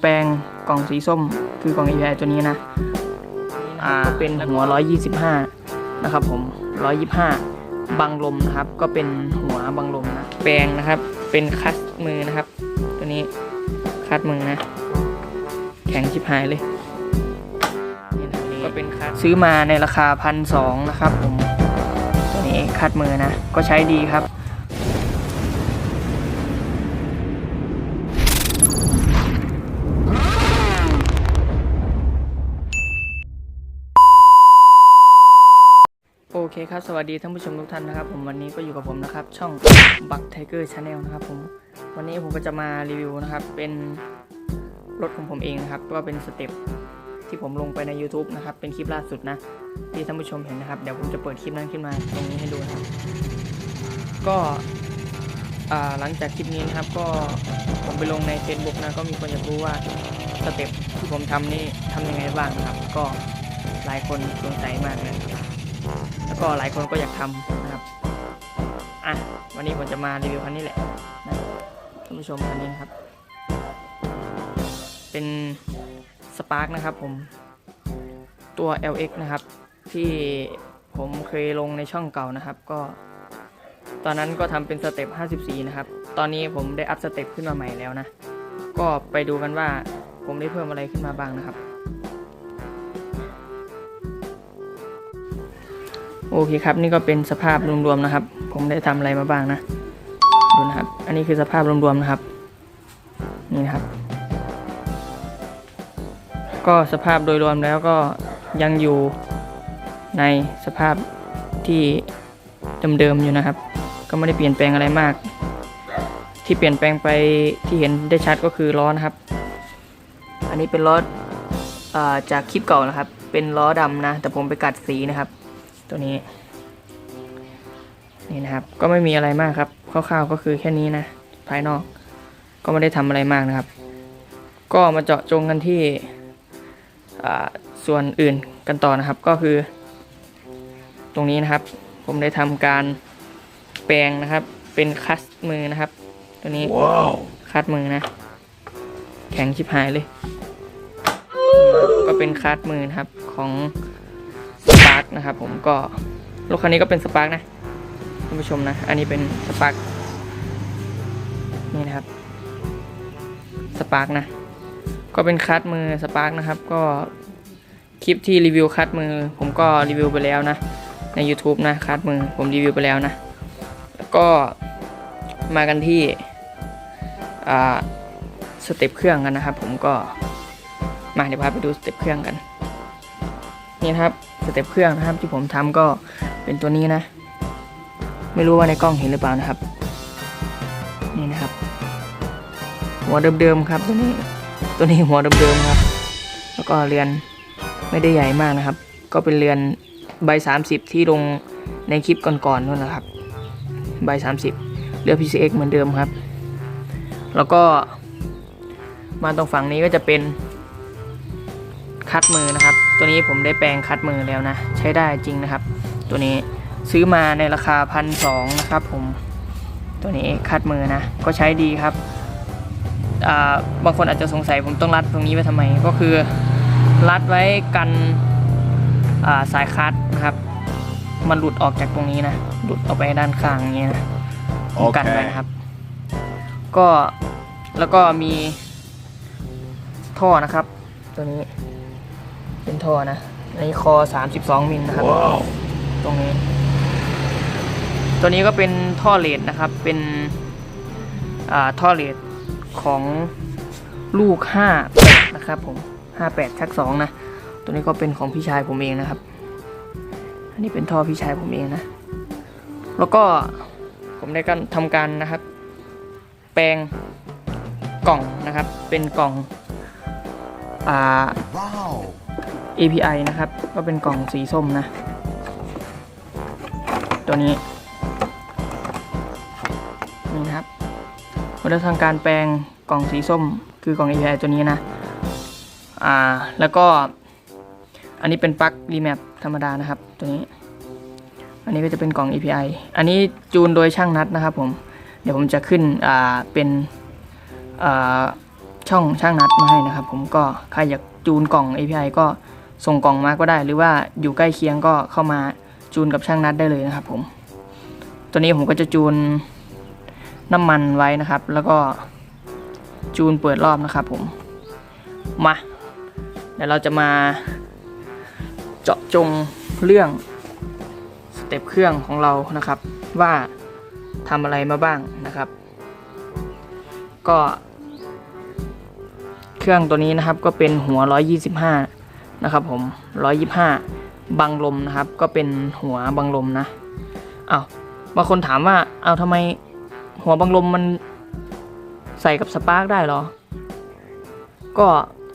แปลงกล่องสีส้มคือกล่อง API ตัวนี้นะ อ่าเป็นหัว 125 นะครับผม 125 บังลมนะครับ ก็เป็นหัวบังลมนะ แปลงนะครับ เป็นคัสมือนะครับ ตัวนี้คัดมือนะ แข็งชิบหายเลยนี่ก็เป็นคัดซื้อมาในราคาพันสองนะครับผม ตัวนี้คัดมือนะ ก็ใช้ดีครับ โอเคครับสวัสดีท่านผู้ชมทุกท่านนะครับ ผมวันนี้ก็อยู่กับผมนะครับ ช่องบักไทเกอร์ชาแนลนะครับผมวันนี้ผมก็จะมารีวิวนะครับ เป็นรถของผมเองนะครับ ก็เป็นสเต็ปที่ผมลงไปใน YouTube นะครับ เป็นคลิปล่าสุดนะ ที่ท่านผู้ชมเห็นนะครับ เดี๋ยวผมจะเปิดคลิปนั้นขึ้นมาตรงนี้ให้ดูนะครับ ก็หลังจากคลิปนี้นะครับ ก็ผมไปลงใน Facebook นะก็มีคนอยากรู้ว่าสเต็ปที่ผมทำนี่ทำยังไงบ้างนะครับ ก็หลายคนสงสัยมากเลย ก็หลายคนก็อยากทำนะครับอะวันนี้ผมจะมารีวิวคันนี้แหละนะท่านผู้ชมคันนี้นะครับ เป็นสปาร์กนะครับผมตัว LX นะครับ ที่ผมเคยลงในช่องเก่านะครับ ก็ ตอนนั้นก็ทำเป็นสเต็ป54 นะครับ ตอนนี้ผมได้อัพสเต็ปขึ้นมาใหม่แล้วนะ ก็ไปดูกันว่าผมได้เพิ่มอะไรขึ้นมาบ้างนะครับ โอเคครับ นี่ก็เป็นสภาพรวมๆนะครับ ผมได้ทำอะไรมาบ้างนะ ดูนะครับ อันนี้คือสภาพรวมๆนะครับ นี่นะครับ ก็สภาพโดยรวมแล้วก็ยังอยู่ในสภาพที่เดิมๆอยู่นะครับ ก็ไม่ได้เปลี่ยนแปลงอะไรมาก ที่เปลี่ยนแปลงไปที่เห็นได้ชัดก็คือล้อนะครับ อันนี้เป็นล้ออจากคลิปเก่านะครับ เป็นล้อดำนะ แต่ผมไปกัดสีนะครับ ตัวนี้ นี่นะครับ ก็ไม่มีอะไรมากครับคร่าวๆก็คือแค่นี้นะ ภายนอก ก็ไม่ได้ทำอะไรมากนะครับ ก็มาเจาะจงกันที่อ่าส่วนอื่นกันต่อนะครับ ก็คือ ตรงนี้นะครับ ผมได้ทำการแปลงนะครับ เป็นคัสมือนะครับ ตัวนี้ Wow. คัดมือนะ แข็งชิบหายเลย ก็เป็นคัดมือนะครับของสปาร์กนะครับผมก็รถคันนี้ก็เป็นสปาร์กนะท่านผู้ชมนะ อันนี้เป็นสปาร์กนี่นะครับสปาร์กนะ ก็เป็นคัดมือสปาร์กนะครับ ก็คลิปที่รีวิวคัดมือ ผมก็รีวิวไปแล้วนะ ใน YouTube นะคัดมือผมรีวิวไปแล้วนะ แล้วก็มากันที่อ่าสเต็ปเครื่องกันนะครับ ผมก็มาเดี๋ยวพาไปดูสเต็ปเครื่องกัน นี่นครับ สเต็ปเครื่องนะครับ ที่ผมทำก็เป็นตัวนี้นะ ไม่รู้ว่าในกล้องเห็นหรือเปล่านะครับ นี่นะครับ หัวเดิมๆครับ ตัวนี้ตัวนี้หัวเดิมๆครับ แล้วก็เรือนไม่ได้ใหญ่มากนะครับ ก็เป็นเรือนใบ 30 ที่ลงในคลิปก่อนๆนู่นนะครับ ใบ 30 เรือ PCX เหมือนเดิมครับ แล้วก็มาตรงฝั่งนี้ก็จะเป็นคัดมือนะครับ ตัวนี้ผมได้แปลงคัดมือแล้วนะ ใช้ได้จริงนะครับ ตัวนี้ซื้อมาในราคาพันสองนะครับผมตัวนี้คัดมือนะ ก็ใช้ดีครับาบางคนอาจจะสงสัยผมต้องรัดตรงนี้ไว้ทำไม ก็คือรัดไว้กันาสายคัดนะครับ มันหลุดออกจากตรงนี้นะ หลุดออกไปด้านข้างอย่างเงี้ยนะผมกันไว้นะครับ ก็แล้วก็มีท่อนะครับ ตัวนี้ เป็นท่อนะอันนี้คอ 32มิลนะครับ Wow. ตรงนี้ ตัวนี้ก็เป็นท่อเลดนะครับ เป็นอ่าท่อเลดของลูก 58 นะครับผม 58 ชัก 2 นะ ตัวนี้ก็เป็นของพี่ชายผมเองนะครับ อันนี้เป็นท่อพี่ชายผมเองนะ แล้วก็ผมได้การทำการนะครับ แปลงกล่องนะครับ เป็นกล่องอ่า Wow. API นะครับ ก็เป็นกล่องสีส้มนะ ตัวนี้ นี่นะครับผมได้ทำการแปลงกล่องสีส้ม คือกล่อง API ตัวนี้นะ อ่า แล้วก็ อันนี้เป็นปลั๊กรีแมปธรรมดานะครับ ตัวนี้ อันนี้ก็จะเป็นกล่อง API อันนี้จูนโดยช่างนัดนะครับผม เดี๋ยวผมจะขึ้น อ่า เป็น อ่า ช่องช่างนัดมาให้นะครับ ผมก็ใครอยากจูนกล่อง API ก็ส่งกล่องมาก็ได้ หรือว่าอยู่ใกล้เคียงก็เข้ามาจูนกับช่างนัดได้เลยนะครับ ผม ตัวนี้ผมก็จะจูนน้ำมันไว้นะครับ แล้วก็จูนเปิดรอบนะครับ ผมมาเดี๋ยวเราจะมาเจาะจงเรื่องสเต็ปเครื่องของเรานะครับ ว่าทำอะไรมาบ้างนะครับ ก็ เครื่องตัวนี้นะครับก็เป็นหัว 125 นะครับผม 125 บังลมนะครับ ก็เป็นหัวบังลมนะอา้าวบางคนถามว่าเอาทำไมหัวบังลมมันใส่กับสปาร์กได้หรอ ก็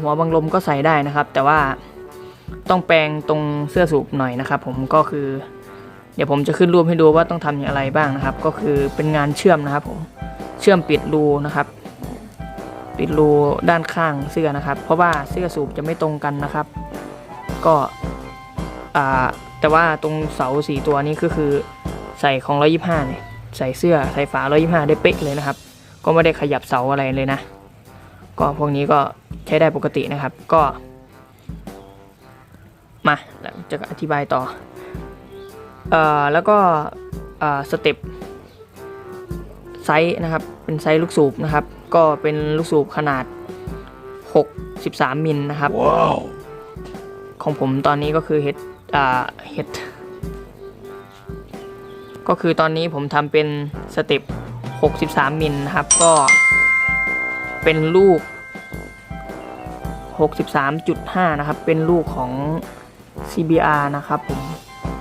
หัวบังลมก็ใส่ได้นะครับ แต่ว่าต้องแปลงตรงเสื้อสูบหน่อยนะครับผมก็คือ เดี๋ยวผมจะขึ้นรูปให้ดูว่าต้องทำอย่างไรบ้างนะครับ ก็คือเป็นงานเชื่อมนะครับผมเชื่อมปิดรูนะครับ ปิดรูด้านข้างเสื้อนะครับ เพราะว่าเสื้อสูบจะไม่ตรงกันนะครับ ก็แต่ว่าตรงเสาสีตัวนี้ก็คือใส่ของ 125เนี่ยใส่เสื้อใส่ฝา 125 ได้เป๊ะเลยนะครับ ก็ไม่ได้ขยับเสาอะไรเลยนะ ก็พวกนี้ก็ใช้ได้ปกตินะครับ ก็ มาจะอธิบายต่ออแล้วก็สเต็ป ไซส์นะครับ เป็นไซส์ลูกสูบนะครับ ก็เป็นลูกสูบขนาด 63 มิลนะครับ Wow. ของผมตอนนี้ก็คือเฮดอ่าเฮดก็คือตอนนี้ผมทำเป็นสเต็ป63 มิลนะครับ ก็เป็นลูก 63.5 นะครับ เป็นลูกของ CBR นะครับผม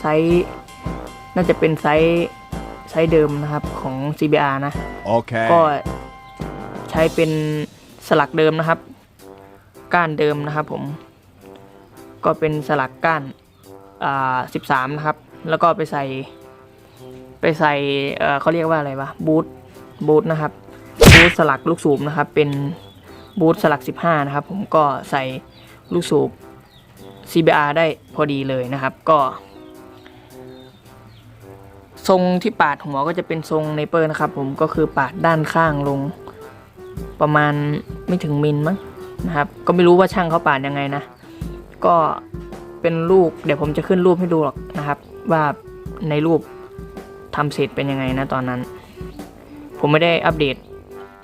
ไซส์ น่าจะเป็นไซส์ ไซส์เดิมนะครับของ CBR นะ Okay. ก็ใช้เป็นสลักเดิมนะครับ ก้านเดิมนะครับผม ก็เป็นสลักก้านอ่าสิบสามนะครับ แล้วก็ไปใส่ ไปใส่เอ่อเขาเรียกว่าอะไรวะบูทบูทนะครับบูทสลักลูกสูบนะครับ เป็นบูทสลัก 15 นะครับ ผมก็ใส่ลูกสูบ CBR ได้พอดีเลยนะครับ ก็ ทรงที่ปาดหัวก็จะเป็นทรงเนเปอร์นะครับ ผมก็คือปาดด้านข้างลง ประมาณไม่ถึงมิลมั้งนะครับ ก็ไม่รู้ว่าช่างเขาปาดยังไงนะ ก็เป็นรูปเดี๋ยวผมจะขึ้นรูปให้ดูหรอกนะครับ ว่าในรูปทำเสร็จเป็นยังไงนะตอนนั้น ผมไม่ได้อัปเดต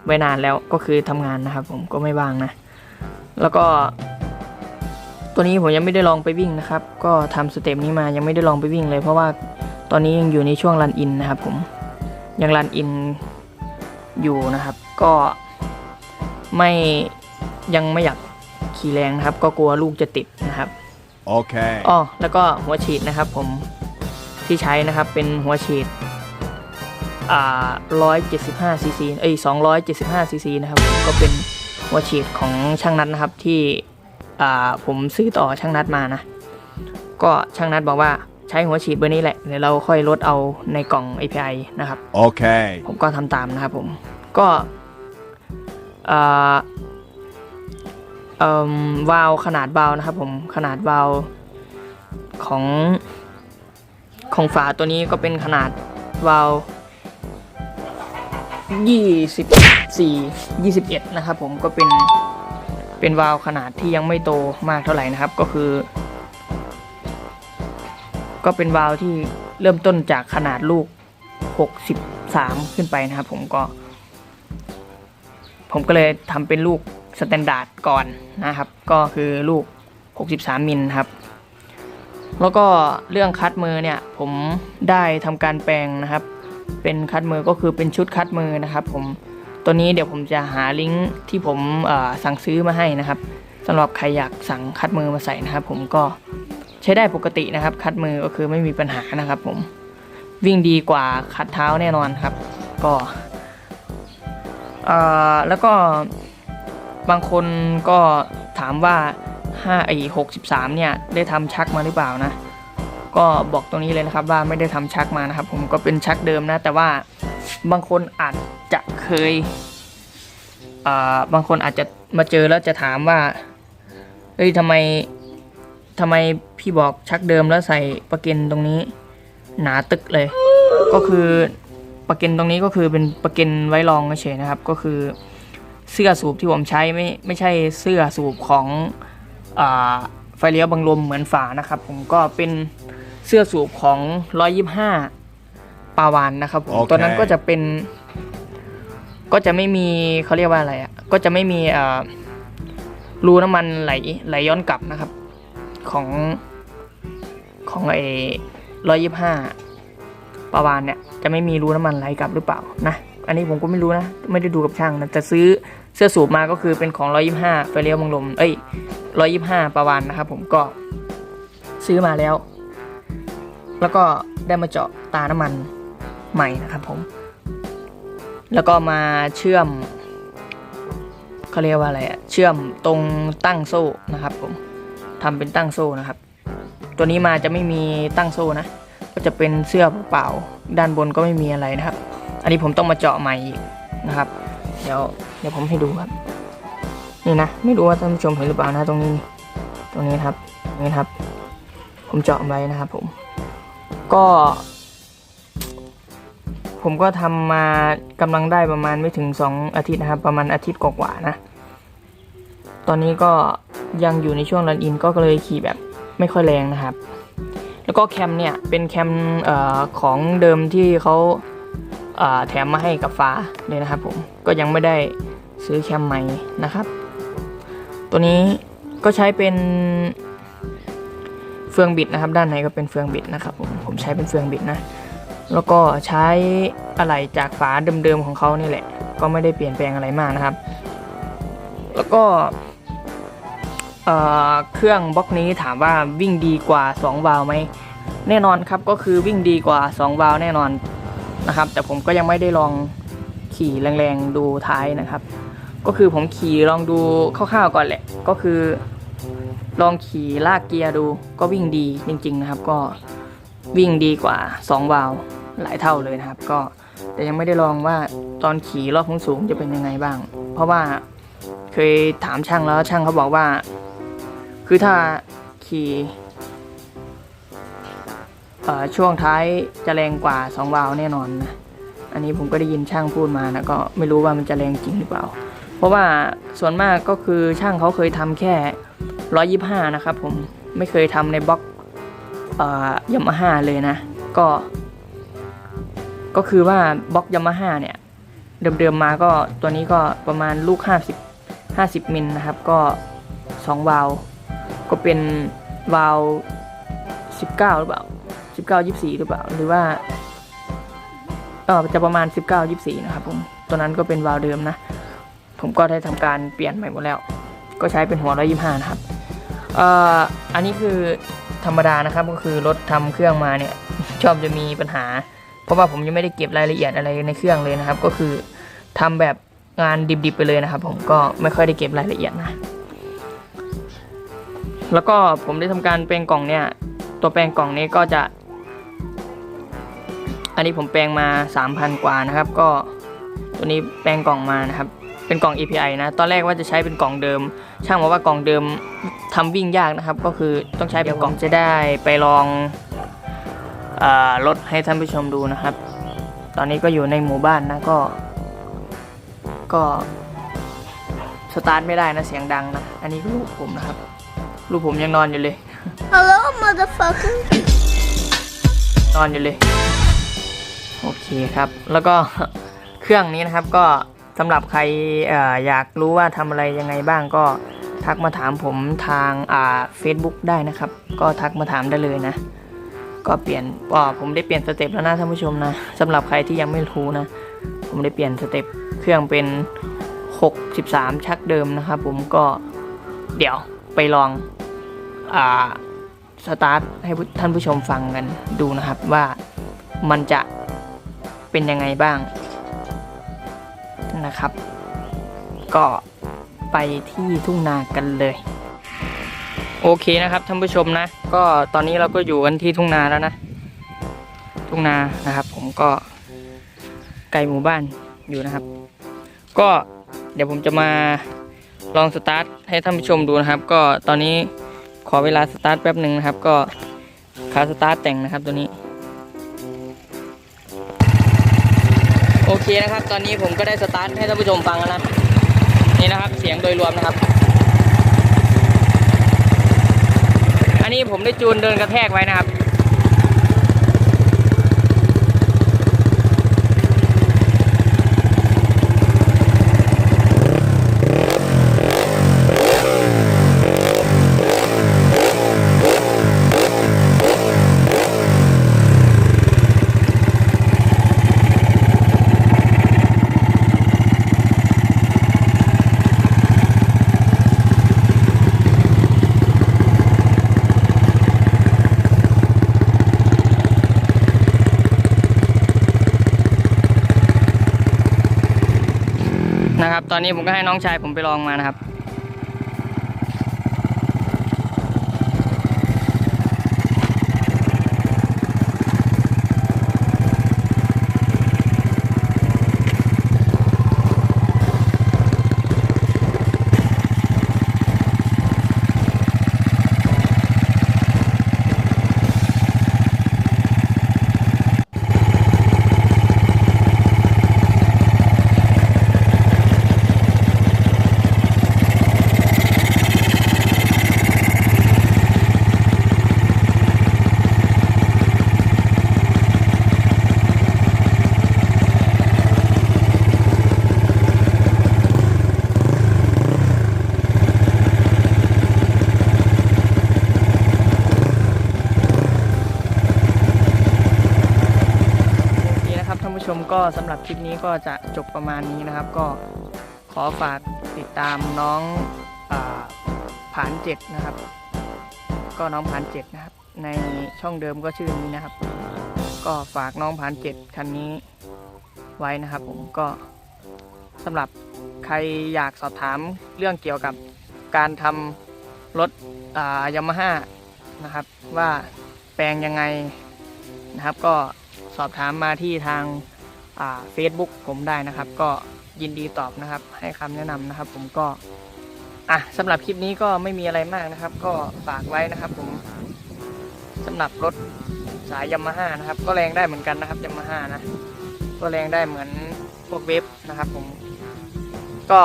ไว้นานแล้วก็คือทำงานนะครับ ผมก็ไม่ว่างนะ แล้วก็ ตัวนี้ผมยังไม่ได้ลองไปวิ่งนะครับ ก็ทำสเต็ปนี้มายังไม่ได้ลองไปวิ่งเลยเพราะว่า ตอนนี้ยังอยู่ในช่วงรันอินนะครับผมยังรันอินอยู่นะครับ ก็ไม่ยังไม่อยากขี่แรงนะครับ ก็กลัวลูกจะติดนะครับ Okay. อ๋อแล้วก็หัวฉีดนะครับ ผมที่ใช้นะครับเป็นหัวฉีดอ่า175ซีซีเอ้ย275ซีซีนะครับผมก็เป็นหัวฉีดของช่างนัดนะครับที่อ่าผมซื้อต่อช่างนัดมานะ ก็ช่างนัดบอกว่า ใช้หัวฉีดเบอร์นี้แหละเดี๋ยวเราค่อยลดเอาในกล่อง API นะครับ Okay. ผมก็ทำตามนะครับผม ก็เอ่อเอ่มวาล์วขนาดวาล์วนะครับผมขนาดวาล์วของของฝาตัวนี้ก็เป็นขนาดวาล์วยี่สิบสี่ยี่สิบเอ็ดนะครับผมก็เป็นเป็นวาล์วขนาดที่ยังไม่โตมากเท่าไหร่นะครับ ก็คือ ก็เป็นวาล์วที่เริ่มต้นจากขนาดลูก 63 ขึ้นไปนะครับผมก็ ผมก็เลยทำเป็นลูกสแตนดาร์ดก่อนนะครับ ก็คือลูก 63 มิลครับ แล้วก็เรื่องคัดมือเนี่ยผมได้ทำการแปลงนะครับ เป็นคัดมือก็คือเป็นชุดคัดมือนะครับ ผมตัวนี้เดี๋ยวผมจะหาลิงก์ที่ผมสั่งซื้อมาให้นะครับสำหรับใครอยากสั่งคัดมือมาใส่นะครับ ผมก็ ใช้ได้ปกตินะครับ คัดมือก็คือไม่มีปัญหานะครับ ผมวิ่งดีกว่าคัดเท้าแน่นอนครับ ก็เอ่อแล้วก็บางคนก็ถามว่า5ไอ้63 เนี่ย ได้ทำชักมาหรือเปล่านะ ก็บอกตรงนี้เลยนะครับว่าไม่ได้ทำชักมานะครับ ผมก็เป็นชักเดิมนะ แต่ว่าบางคนอาจจะเคยเอ่อบางคนอาจจะมาเจอแล้วจะถามว่าเฮ้ยทำไมทำไม พี่บอกชักเดิมแล้วใส่ประเก็นตรงนี้ หนาตึกเลย ก็คือประเก็นตรงนี้ก็คือเป็นประเก็นไว้รองเฉยๆนะครับ ก็คือเสื้อสูบที่ผมใช้ไม่ไม่ใช่เสื้อสูบของอาไฟเลี้ยวบังลมเหมือนฝานะครับ ผมก็เป็นเสื้อสูบของ 125 ปาวานนะครับผมโอเคตัวนั้นก็จะเป็น ก็จะไม่มีเขาเรียกว่าอะไรอะ ก็จะไม่มีอ่ารูน้ำมันไหลไหลย้อนกลับนะครับ ของ ของไอ้ร้อยยี่ห้าปาวานเนี่ยจะไม่มีรูน้ำมันไหลกลับหรือเปล่านะอันนี้ผมก็ไม่รู้นะ ไม่ได้ดูกับช่างนะแต่ซื้อเสื้อสูบมาก็คือเป็นของร้อยยี่ห้าไฟเลี้ยวบังลมเอ้ยร้อยยี่ห้าปาวานนะครับผมก็ซื้อมาแล้ว แล้วก็ได้มาเจาะตาน้ำมันใหม่นะครับผม แล้วก็มาเชื่อมเขาเรียกว่าอะไรอะเชื่อมตรงตั้งโซ่นะครับผมทำเป็นตั้งโซ่นะครับ ตัวนี้มาจะไม่มีตั้งโซ่นะ ก็จะเป็นเสื้อเปล่าด้านบนก็ไม่มีอะไรนะครับ อันนี้ผมต้องมาเจาะใหม่อีกนะครับ เดี๋ยวเดี๋ยวผมให้ดูครับ นี่นะ ไม่รู้ว่าท่านผู้ชมเห็นหรือเปล่านะตรงนี้ ตรงนี้ครับตรงนี้ครับ ผมเจาะไว้นะครับผม ก็ ผมก็ทำมากำลังได้ประมาณไม่ถึง 2 อาทิตย์นะครับ ประมาณอาทิตย์กว่าๆนะ ตอนนี้ก็ยังอยู่ในช่วงรันอินก็เลยขี่แบบ ไม่ค่อยแรงนะครับ แล้วก็แคมเนี่ยเป็นแคมอของเดิมที่เขาแถมมาให้กับฟ้าเลยนะครับผมก็ยังไม่ได้ซื้อแคมใหม่นะครับ ตัวนี้ก็ใช้เป็นเฟืองบิดนะครับ ด้านในก็เป็นเฟืองบิดนะครับผมผมใช้เป็นเฟืองบิดนะแล้วก็ใช้อะไหล่จากฝาเดิมๆของเขานี่แหละ ก็ไม่ได้เปลี่ยนแปลงอะไรมากนะครับ แล้วก็ เเครื่องบล็อกนี้ถามว่าวิ่งดีกว่า 2 วาล์วไหมแน่นอนครับก็คือวิ่งดีกว่า 2 วาล์วแน่นอนนะครับ แต่ผมก็ยังไม่ได้ลองขี่แรงๆดูท้ายนะครับ ก็คือผมขี่ลองดูคร่าวๆก่อนแหละ ก็คือ ลองขี่ลากเกียร์ดูก็วิ่งดีจริง ๆนะครับ ก็วิ่งดีกว่า 2 วาล์วหลายเท่าเลยนะครับ ก็แต่ยังไม่ได้ลองว่าตอนขี่รอบสูงๆจะเป็นยังไงบ้าง เพราะว่าเคยถามช่างแล้วช่างเขาบอกว่า คือถ้าขี่ช่วงท้ายจะแรงกว่า 2 วาล์วแน่นอนนะ อันนี้ผมก็ได้ยินช่างพูดมานะก็ไม่รู้ว่ามันจะแรงจริงหรือเปล่า เพราะว่าส่วนมากก็คือช่างเขาเคยทำแค่ 125 นะครับผมไม่เคยทำในบล็อกยามาฮ่าเลยนะ ก็ ก็คือว่าบล็อกยามาฮ่าเนี่ย เดิมๆมาก็ตัวนี้ก็ประมาณลูก 50 50 มิลนะครับ ก็ 2 วาล์ว ก็เป็นวาล์ว19 หรือเปล่า 19 24 หรือเปล่า หรือว่าเออจะประมาณ 19 24 นะครับผม ตัวนั้นก็เป็นวาล์วเดิมนะ ผมก็ได้ทำการเปลี่ยนใหม่หมดแล้ว ก็ใช้เป็นหัว 125 นะครับเอ่ออันนี้คือธรรมดานะครับ ก็คือรถทำเครื่องมาเนี่ย ชอบจะมีปัญหา เพราะว่าผมยังไม่ได้เก็บรายละเอียดอะไรในเครื่องเลยนะครับ ก็คือทำแบบงานดิบๆไปเลยนะครับ ผมก็ไม่ค่อยได้เก็บรายละเอียดนะ แล้วก็ผมได้ทำการแปลงกล่องเนี่ย ตัวแปลงกล่องนี้ก็จะ อันนี้ผมแปลงมา 3,000 กว่านะครับ ก็ตัวนี้แปลงกล่องมานะครับ เป็นกล่อง API นะ ตอนแรกว่าจะใช้เป็นกล่องเดิม ช่างบอกว่ากล่องเดิมทำวิ่งยากนะครับ ก็คือต้องใช้เป็นกล่องจะได้ไปลองอรถให้ท่านผู้ชมดูนะครับ ตอนนี้ก็อยู่ในหมู่บ้านนะก็ ก็สตาร์ทไม่ได้นะเสียงดังนะ อันนี้ลูกผมนะครับ ลูกผมยังนอนอยู่เลย Hello, motherfucker. นอนอยู่เลย โอเคครับ แล้วก็เครื่องนี้นะครับก็สำหรับใครเอ่ออยากรู้ว่าทำอะไรยังไงบ้างก็ทักมาถามผมทางอ่า Facebook ได้นะครับ ก็ทักมาถามได้เลยนะ ก็เปลี่ยนอ๋อผมได้เปลี่ยนสเต็ปแล้วนะท่านผู้ชมนะสำหรับใครที่ยังไม่รู้นะ ผมได้เปลี่ยนสเต็ปเครื่องเป็น 63 ชักเดิมนะครับผมก็เดี๋ยวไปลองอ่า สตาร์ทให้ท่านผู้ชมฟังกันดูนะครับว่ามันจะเป็นยังไงบ้างนะครับ ก็ไปที่ทุ่งนากันเลย โอเคนะครับท่านผู้ชมนะ ก็ตอนนี้เราก็อยู่กันที่ทุ่งนาแล้วนะ ทุ่งนานะครับ ผมก็ไกลหมู่บ้านอยู่นะครับ ก็เดี๋ยวผมจะมาลองสตาร์ทให้ท่านผู้ชมดูนะครับ ก็ตอนนี้ ขอเวลาสตาร์ทแป๊บหนึ่งนะครับ ก็ขาสตาร์ทแต่งนะครับตัวนี้ โอเคนะครับ ตอนนี้ผมก็ได้สตาร์ทให้ท่านผู้ชมฟังแล้วนะนี่นะครับเสียงโดยรวมนะครับ อันนี้ผมได้จูนเดินกระแทกไว้นะครับ ตอนนี้ผมก็ให้น้องชายผมไปลองมานะครับ ชมก็สำหรับคลิปนี้ก็จะจบประมาณนี้นะครับ ก็ขอฝากติดตามน้องอาผานเจ็ดนะครับ ก็น้องผานเจ็ดนะครับ ในช่องเดิมก็ชื่อนี้นะครับ ก็ฝากน้องผานเจ็ดคันนี้ไว้นะครับ ผมก็สำหรับใครอยากสอบถามเรื่องเกี่ยวกับการทำรถยามาฮ่านะครับ ว่าแปลงยังไงนะครับ ก็สอบถามมาที่ทาง เฟซบุ๊กผมได้นะครับ ก็ยินดีตอบนะครับ ให้คำแนะนำนะครับ ผมก็อะสำหรับคลิปนี้ก็ไม่มีอะไรมากนะครับ ก็ฝากไว้นะครับ ผมสำหรับรถสายยามาฮ่านะครับ ก็แรงได้เหมือนกันนะครับยามาฮ่านะก็แรงได้เหมือนพวกเวฟนะครับ ผมก็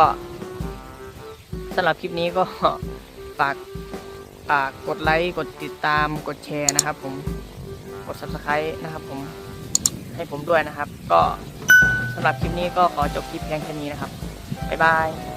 สำหรับคลิปนี้ก็ฝากฝากกดไลค์กดติดตามกดแชร์นะครับ ผมกด subscribe นะครับ ผม ให้ผมด้วยนะครับ ก็สำหรับคลิปนี้ก็ขอจบคลิปเพียงแค่นี้นะครับบ๊ายบาย